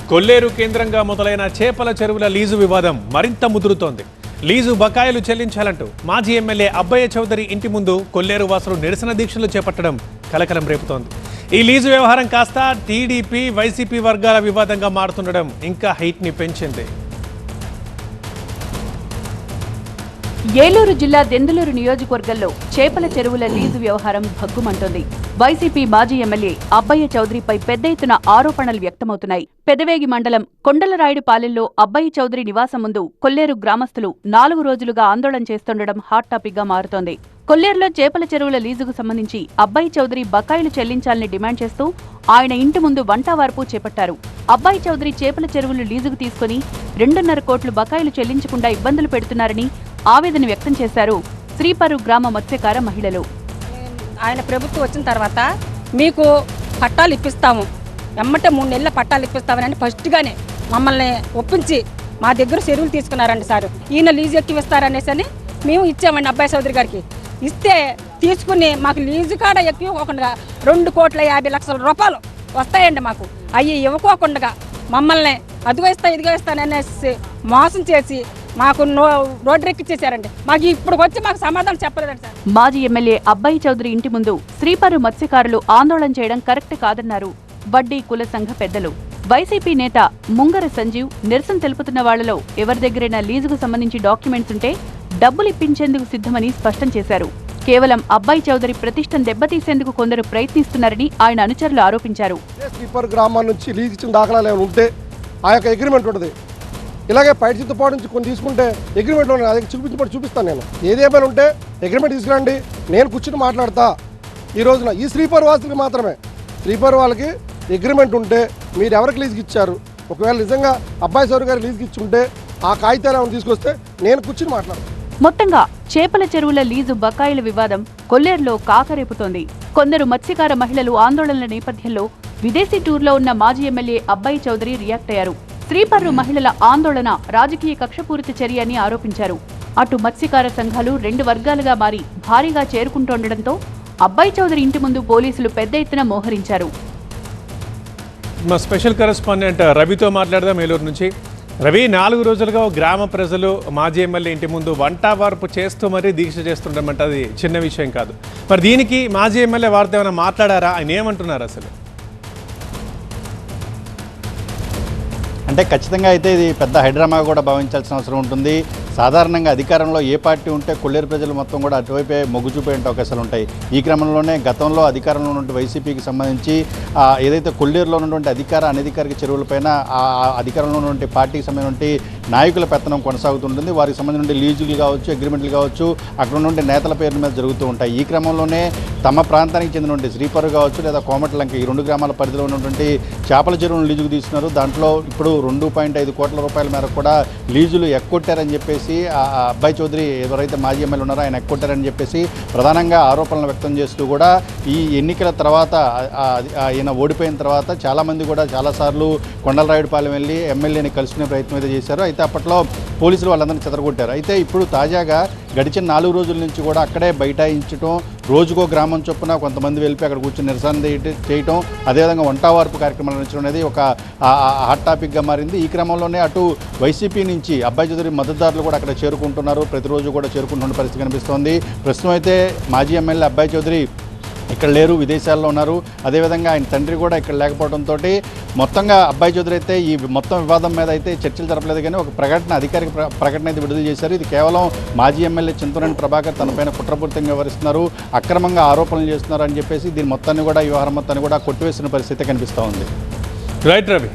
కొల్లేరు కేంద్రంగా మొదలైన చేపల చెరువుల లీజు వివాదం మరింత ముదురుతోంది. లీజు బకాయిలు చెల్లించాలంటూ మాజీ ఎమ్మెల్యే అబ్బయ్య చౌదరి ఇంటి ముందు కొల్లేరు వాసులు నిరసన దీక్షలు చేపట్టడం కలకలం రేపుతోంది. ఈ లీజు వ్యవహారం కాస్త టీడీపీ వైసీపీ వర్గాల వివాదంగా మారుతుండడం ఇంకా హైట్ని పెంచింది. ఏలూరు జిల్లా దెందులూరు నియోజకవర్గంలో చేపల చెరువుల లీజు వ్యవహారం భగ్గుమంటోంది. వైసీపీ మాజీ ఎమ్మెల్యే అబ్బయ్య చౌదరిపై పెద్ద ఎత్తున ఆరోపణలు వ్యక్తమవుతున్నాయి. పెదవేగి మండలం కొండలరాయుడుపాలెంలో అబ్బయ్య చౌదరి నివాసం ముందు కొల్లేరు గ్రామస్తులు నాలుగు రోజులుగా ఆందోళన చేస్తుండడం హాట్ టాపిక్గా మారుతోంది. కొల్లేరులో చేపల చెరువుల లీజుకు సంబంధించి అబ్బాయి చౌదరి బకాయిలు చెల్లించాలని డిమాండ్ చేస్తూ ఆయన ఇంటి ముందు వంటావార్పు చేపట్టారు. అబ్బాయి చౌదరి చేపల చెరువులు లీజుకు తీసుకుని రెండున్నర కోట్లు బకాయిలు చెల్లించకుండా ఇబ్బందులు పెడుతున్నారని ఆవేదన వ్యక్తం చేశారు శ్రీపరు గ్రామ మత్స్యకార మహిళలు. ఆయన ప్రభుత్వం వచ్చిన తర్వాత మీకు పట్టాలు ఇప్పిస్తాము. ఎమ్మటే మూడు నెలల పట్టాలు ఇప్పిస్తామని ఫస్ట్గానే మమ్మల్ని ఒప్పించి మా దగ్గర చెరువులు తీసుకున్నారండి సార్. ఈయన లీజు ఎక్కివిస్తారనేసి అని మేము ఇచ్చామండి అబ్బాయి చౌదరి గారికి. ఇస్తే తీసుకుని మాకు లీజు కాడ ఎక్కివ్వకుండా రెండు కోట్ల యాభై లక్షల రూపాయలు వస్తాయండి మాకు. అవి ఇవ్వకోకుండా మమ్మల్ని అదిగో ఇస్తా ఇదిగో ఇస్తాననేసి మోసం చేసి మాకు ఎక్కిచ్చేసారండి మాకు ఇప్పుడు వచ్చి మాకు సమాధానం చెప్పలేదండి సార్. మాజీ ఎమ్మెల్యే అబ్బాయి చౌదరి ఇంటి ముందు శ్రీపరు మత్స్యకారులు ఆందోళన చేయడం కరెక్ట్ కాదన్నారు. వడ్డీ కుల సంఘ పెద్దలు. వైసీపీ నేత ముంగర సంజీవ్ నిరసన తెలుపుతున్న వాళ్ళలో ఎవరి దగ్గరైనా లీజుకు సంబంధించి డాక్యుమెంట్స్ ఉంటే డబ్బులు ఇప్పించేందుకు సిద్ధమని స్పష్టం చేశారు. కేవలం అబ్బాయి చౌదరి ప్రతిష్టను దెబ్బతీసేందుకు కొందరు ప్రయత్నిస్తున్నారని ఆయన అనుచరులు ఆరోపించారు. గ్రామం నుంచి లీజ్ ఇచ్చిన దాఖలాలు ఉంటే ఆ యొక్క అగ్రిమెంట్ ఉంటుంది. ఇలాగే పైట చిత్తపాటు నుంచి కొన్ని తీసుకుంటే అగ్రిమెంట్లో నా దగ్గర చూపించబడి చూపిస్తాను నేను. ఏదేమైనా ఉంటే అగ్రిమెంట్ తీసుకురండి. నేను కూర్చుని మాట్లాడతా. ఈ రోజున ఈ శ్రీపర్ వాసులకి మాత్రమే. శ్రీపర్ వాళ్ళకి అగ్రిమెంట్ ఉంటే మీరు ఎవరికి లీజ్కి ఇచ్చారు? ఒకవేళ నిజంగా అబ్బాయి సౌరు గారు లీజ్కి ఇచ్చి ఉంటే ఆ కాగితాలు ఏమైనా తీసుకొస్తే నేను కూర్చుని మాట్లాడతాను మొత్తంగా చేపల చెరువుల లీజు బకాయిల వివాదం కొల్లేరులో కాకరేపుతోంది. కొందరు మత్స్యకార మహిళలు ఆందోళనల నేపథ్యంలో విదేశీ టూర్లో ఉన్న మాజీ ఎమ్మెల్యే అబ్బాయి చౌదరి రియాక్ట్ అయ్యారు. శ్రీపర్రు మహిళల ఆందోళన రాజకీయ కక్షపూరిత చర్య అని ఆరోపించారు. అటు మత్స్యకార సంఘాలు రెండు వర్గాలుగా మారి భారీగా చేరుకుంటుండటంతో అబ్బాయి చౌదరి ఇంటి ముందు పోలీసులు పెద్ద ఎత్తున మోహరించారు. మా స్పెషల్ కరెస్పాండెంట్ రవితో మాట్లాడదాం ఏలూరు నుంచి. రవి నాలుగు రోజులుగా గ్రామ ప్రజలు మాజీ ఎమ్మెల్యే ఇంటి ముందు వంట వార్పు చేస్తూ మరీ దీక్ష చేస్తుండమంటే అది చిన్న విషయం కాదు. మరి దీనికి మాజీ ఎమ్మెల్యే వారితో ఏమైనా మాట్లాడారా? ఆయన ఏమంటున్నారు అసలు? అంటే ఖచ్చితంగా అయితే ఇది పెద్ద హైడ్రామా కూడా భావించాల్సిన అవసరం ఉంటుంది. సాధారణంగా అధికారంలో ఏ పార్టీ ఉంటే కొల్లేరు ప్రజలు మొత్తం కూడా అటువైపే మొగ్గు చూపే అవకాశాలు ఉంటాయి. ఈ క్రమంలోనే గతంలో అధికారంలో ఉన్నటువంటి వైసీపీకి సంబంధించి ఏదైతే కొల్లేరులో ఉన్నటువంటి అధికార అనధికారిక చెరువులపైన ఆ అధికారంలో ఉన్నటువంటి పార్టీకి సంబంధించి నాయకుల పెత్తనం కొనసాగుతుంటుంది. వారికి సంబంధించిన లీజులు కావచ్చు అగ్రిమెంట్లు కావచ్చు అక్కడ ఉన్నటువంటి నేతల పేర్ల మీద జరుగుతూ ఉంటాయి. ఈ క్రమంలోనే తమ ప్రాంతానికి చెందినటువంటి శ్రీపరు కావచ్చు లేదా కోమటలంక ఈ రెండు గ్రామాల పరిధిలో ఉన్నటువంటి చేపల చెరువును లీజుకు తీసుకున్నారు. దాంట్లో ఇప్పుడు రెండు పాయింట్ ఐదు కోట్ల రూపాయల మేరకు కూడా లీజులు ఎక్కొట్టారని చెప్పేసి ఆ అబ్బాయి చౌదరి ఎవరైతే మాజీ ఎమ్మెల్యే ఉన్నారో ఆయన ఎక్కొట్టారని చెప్పేసి ప్రధానంగా ఆరోపణలు వ్యక్తం చేస్తూ కూడా ఈ ఎన్నికల తర్వాత ఆయన ఓడిపోయిన తర్వాత చాలామంది కూడా చాలాసార్లు కొండలరాయుడుపాలెం వెళ్ళి ఎమ్మెల్యేని కలుసుకునే ప్రయత్నం అయితే చేశారు. అయితే అప్పట్లో పోలీసులు వాళ్ళందరినీ చెదరగొట్టారు. అయితే ఇప్పుడు తాజాగా గడిచిన నాలుగు రోజుల నుంచి కూడా అక్కడే బైఠాయించడం రోజుకో గ్రామం చొప్పున కొంతమంది వెళ్ళి అక్కడ కూర్చొని నిరసన చేయటం అదేవిధంగా వంటవార్పు కార్యక్రమాలు నడిచడం అనేది ఒక హాట్ టాపిక్గా మారింది. ఈ క్రమంలోనే అటు వైసీపీ నుంచి అబ్బాయి చౌదరి మద్దతుదారులు కూడా అక్కడ చేరుకుంటున్నారు. ప్రతిరోజు కూడా చేరుకుంటున్న పరిస్థితి కనిపిస్తోంది. ప్రస్తుతం అయితే మాజీ ఎమ్మెల్యే అబ్బాయి చౌదరి ఇక్కడ లేరు విదేశాల్లో ఉన్నారు. అదేవిధంగా ఆయన తండ్రి కూడా ఇక్కడ లేకపోవడంతో మొత్తంగా అబ్బాయి చౌదరి అయితే ఈ మొత్తం వివాదం మీద అయితే చర్చలు జరపలేదు కానీ ఒక ప్రకటన అధికారిక ప్ర- ప్రకటన అయితే విడుదల చేశారు. ఇది కేవలం మాజీ ఎమ్మెల్యే చింతనేని ప్రభాకర్ తనపైన కుట్రపూరితంగా వ్యవహరిస్తున్నారు. అక్రమంగా ఆరోపణలు చేస్తున్నారు అని చెప్పేసి దీని మొత్తాన్ని కూడా ఈ వ్యవహారం మొత్తాన్ని కూడా కొట్టివేసిన పరిస్థితి కనిపిస్తూ ఉంది. రైట్ రవి.